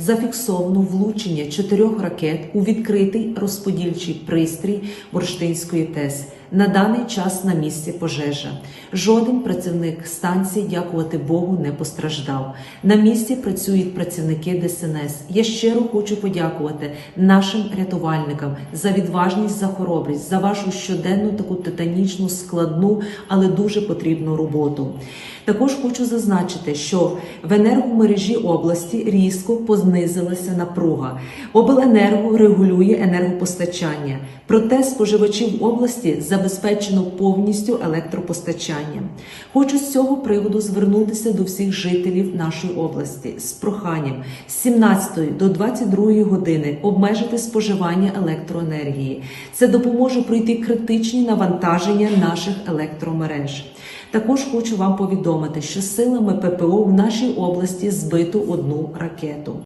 зафіксовано влучення чотирьох ракет у відкритий розподільчий пристрій Бурштинської ТЕС. На даний час на місці пожежа. Жоден працівник станції, дякувати Богу, не постраждав. На місці працюють працівники ДСНС. Я щиро хочу подякувати нашим рятувальникам за відважність, за хоробрість, за вашу щоденну таку титанічну, складну, але дуже потрібну роботу. Також хочу зазначити, що в енергомережі області різко понизилася напруга. Обленерго регулює енергопостачання, проте споживачів області забезпечено повністю електропостачанням. Хочу з цього приводу звернутися до всіх жителів нашої області з проханням з 17 до 22 години обмежити споживання електроенергії. Це допоможе пройти критичні навантаження наших електромереж. Також хочу вам повідомити, що силами ППО в нашій області збито одну ракету.